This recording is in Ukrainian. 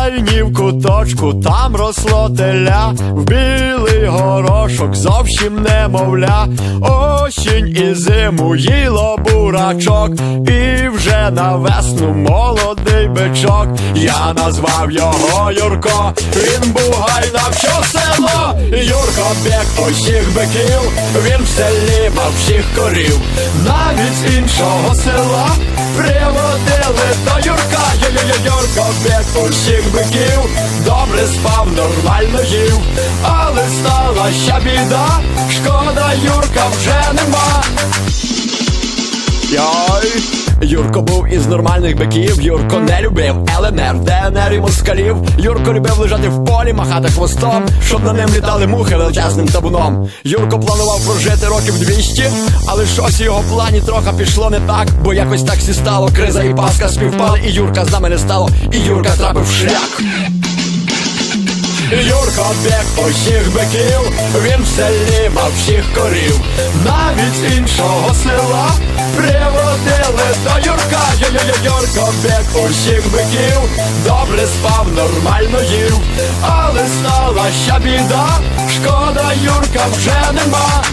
стайні в куточку, там росло теля, в білий горошок зовсім немовля. Осінь і зиму їло бурачок, і вже на весну молодий бичок. Я назвав його Юрко, він бугай на все село. Юрко бік усіх биків, він в селі мав всіх корів, навіть з іншого села приводили до Юрка. Юрко бік усіх биків, добре спав, нормально їв, але стала ще біда, шкода Юрка вже нема. Йой, Юрко був із нормальних биків, Юрко не любив ЛНР, ДНР і москалів. Юрко любив лежати в полі, махати хвостом, щоб на ним літали мухи величезним табуном. Юрко планував прожити років 200, але щось у його плані трохи пішло не так, бо якось так сі стало, криза і паска співпали, і Юрка з нами не стало, і Юрка трапив шлях. Юрко бік усіх биків, він в селі мав всіх корів, навіть іншого села усіх биків, добре спав, нормально їв, але стала ще біда, шкода Юрка вже нема.